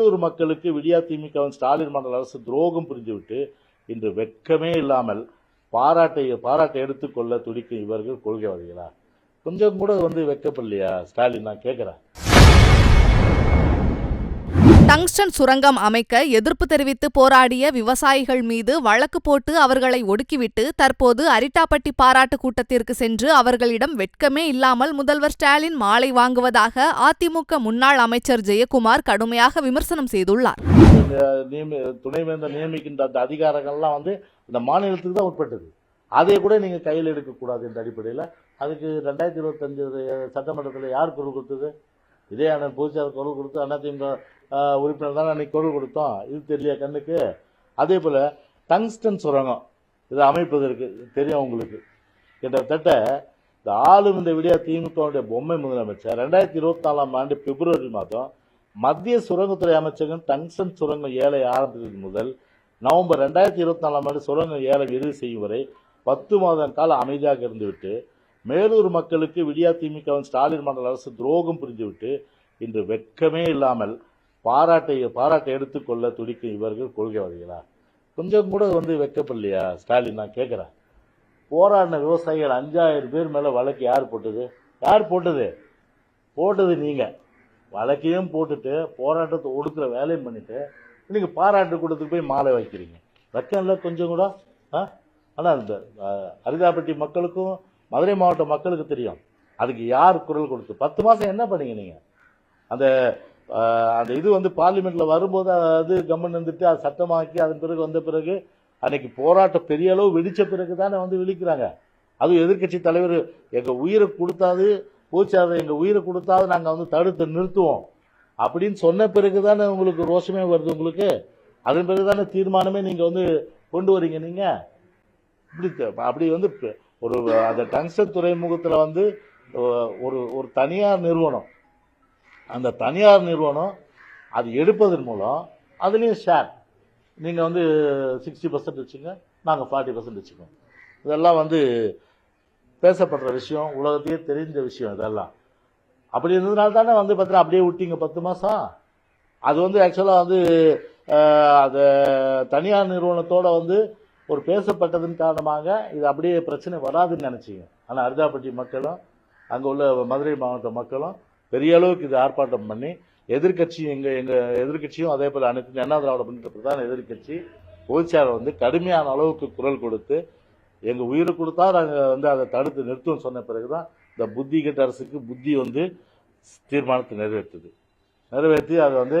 மேலூர் மக்களுக்கு விடியா திமுகவின் ஸ்டாலின் மண்டல அரசு துரோகம் புரிந்துவிட்டு இன்று வெட்கமே இல்லாமல் பாராட்டை பாராட்டை எடுத்துக்கொள்ள துடிக்கும் இவர்கள் கொள்கைவாதிகளா? கொஞ்சம் கூட வந்து வெட்கப்படலையா ஸ்டாலின் நான் கேட்குறேன். டங்ஸ்டன் சுரங்கம் அமைக்க எதிர்ப்பு தெரிவித்து போராடிய விவசாயிகள் மீது வழக்கு போட்டு அவர்களை ஒடுக்கிவிட்டு தற்போது அரிட்டாப்பட்டி பாராட்டு கூட்டத்திற்கு சென்று அவர்களிடம் வெட்கமே இல்லாமல் முதல்வர் ஸ்டாலின் மாலை வாங்குவதாக அதிமுக முன்னாள் அமைச்சர் ஜெயக்குமார் கடுமையாக விமர்சனம் செய்துள்ளார். துணைவேந்தர் நியமிக்கின்ற அந்த அதிகாரங்கள்லாம் வந்து இந்த மாநிலத்துக்கு தான் உட்பட்டது. அதை கூட நீங்கள் கையில் எடுக்கக்கூடாது என்ற அடிப்படையில் அதுக்கு ரெண்டாயிரத்தி இருபத்தஞ்சு சட்டமன்றத்தில் யார் குரல் கொடுத்தது? இதே அண்ணன் பொதுச்சாளர் குரல் கொடுத்து அதிமுக உறுப்பினர் தானே அன்னைக்கு குரல் கொடுத்தோம். இது தெரியல கண்ணுக்கு? அதே போல் டங்ஸ்டன் சுரங்கம் இதை அமைப்பதற்கு தெரியும் உங்களுக்கு. கிட்டத்தட்ட இந்த ஆளும் இந்த விடியா திமுகவுடைய பொம்மை முதலமைச்சர் ரெண்டாயிரத்தி இருபத்தி நாலாம் ஆண்டு பிப்ரவரி மாதம் மத்திய சுரங்கத்துறை அமைச்சகம் டங்ஸ்டன் சுரங்கம் ஏழை ஆரம்பித்தது முதல் நவம்பர் ரெண்டாயிரத்தி இருபத்தி நாலாம் ஆண்டு சுரங்கம் ஏலம் இறுதி செய்யும் வரை பத்து மாத காலம் அமைதியாக இருந்துவிட்டு மேலூர் மக்களுக்கு விடியா திமுகவின் ஸ்டாலின் மண்டல அரசு துரோகம் புரிந்துவிட்டு இன்று வெட்கமே இல்லாமல் பாராட்டை பாராட்டை எடுத்துக்கொள்ள துடிக்கும் இவர்கள் கொள்கைவாதிகளா கொஞ்சம் கூட வந்து வெட்கப்படலையா ஸ்டாலின்? நான் கேட்குறேன். போராடின விவசாயிகள் அஞ்சாயிரம் பேர் மேலே வழக்கு யார் போட்டது? யார் போட்டது? போட்டது நீங்கள் வழக்கையும் போட்டுட்டு போராட்டத்தை ஒடுக்கிற வேலையும் பண்ணிவிட்டு நீங்கள் பாராட்டு கூட்டத்துக்கு போய் மாலை வைக்கிறீங்க. வெக்கம் இல்லை கொஞ்சம் கூட ஆ? ஆனால் இந்த அரிதாப்பட்டி மக்களுக்கும் மதுரை மாவட்ட மக்களுக்கு தெரியும். அதுக்கு யார் குரல் கொடுத்து பத்து மாதம் என்ன பண்ணீங்க நீங்கள் அந்த அந்த இது வந்து பார்லிமெண்ட்டில் வரும்போது அது கவர்மெண்ட் வந்துட்டு அது சட்டமாக்கி அதன் பிறகு வந்த பிறகு அன்னைக்கு போராட்டம் பெரிய அளவு வெடித்த பிறகு தானே வந்து விழிக்கிறாங்க. அதுவும் எதிர்க்கட்சி தலைவர் எங்கள் உயிரை கொடுத்தாது பூச்சாத எங்கள் உயிரை கொடுத்தாவது நாங்கள் வந்து தடுத்து நிறுத்துவோம். அப்படின்னு சொன்ன பிறகு தானே உங்களுக்கு ரோஷமே வருது உங்களுக்கு? அதன் பிறகு தானே தீர்மானமே நீங்கள் வந்து கொண்டு வரீங்க நீங்கள் இப்படி அப்படி வந்து ஒரு அந்த டங்ஸ்டன் துறைமுகத்தில் வந்து ஒரு ஒரு தனியார் நிறுவனம். அந்த தனியார் நிறுவனம் அது எடுப்பதன் மூலம் அதுலேயும் ஷேர் நீங்கள் வந்து சிக்ஸ்டி பர்சன்ட் வச்சுங்க நாங்கள் ஃபார்ட்டி பர்சன்ட் வச்சுக்கோம் இதெல்லாம் வந்து பேசப்படுற விஷயம் உலகத்தையே தெரிஞ்ச விஷயம் இதெல்லாம். அப்படி இருந்ததுனால தானே வந்து பார்த்தீங்கன்னா அப்படியே விட்டீங்க பத்து மாதம் அது வந்து ஆக்சுவலாக வந்து அது தனியார் நிறுவனத்தோட வந்து ஒரு பேசப்பட்டதன் காரணமாக இது அப்படியே பிரச்சனை வராதுன்னு நினச்சிங்க. ஆனால் அரிதாப்பட்டி மக்களும் அங்கே உள்ள மதுரை மாவட்ட மக்களும் பெரிய அளவுக்கு இது ஆர்ப்பாட்டம் பண்ணி எதிர்கட்சியும் எங்கள் எங்கள் எதிர்க்கட்சியும் அதே போல் அனைத்து அண்ணா திராவிட முன்னேற்ற பிரதான எதிர்க்கட்சி பொதுச்சாளர் வந்து கடுமையான அளவுக்கு குரல் கொடுத்து எங்கள் உயிரை கொடுத்தா நாங்கள் வந்து அதை தடுத்து நிறுத்துவோம் சொன்ன பிறகு தான் இந்த புத்தி கட்ட அரசுக்கு புத்தி வந்து தீர்மானத்தை நிறைவேற்றுது. நிறைவேற்றி அதை வந்து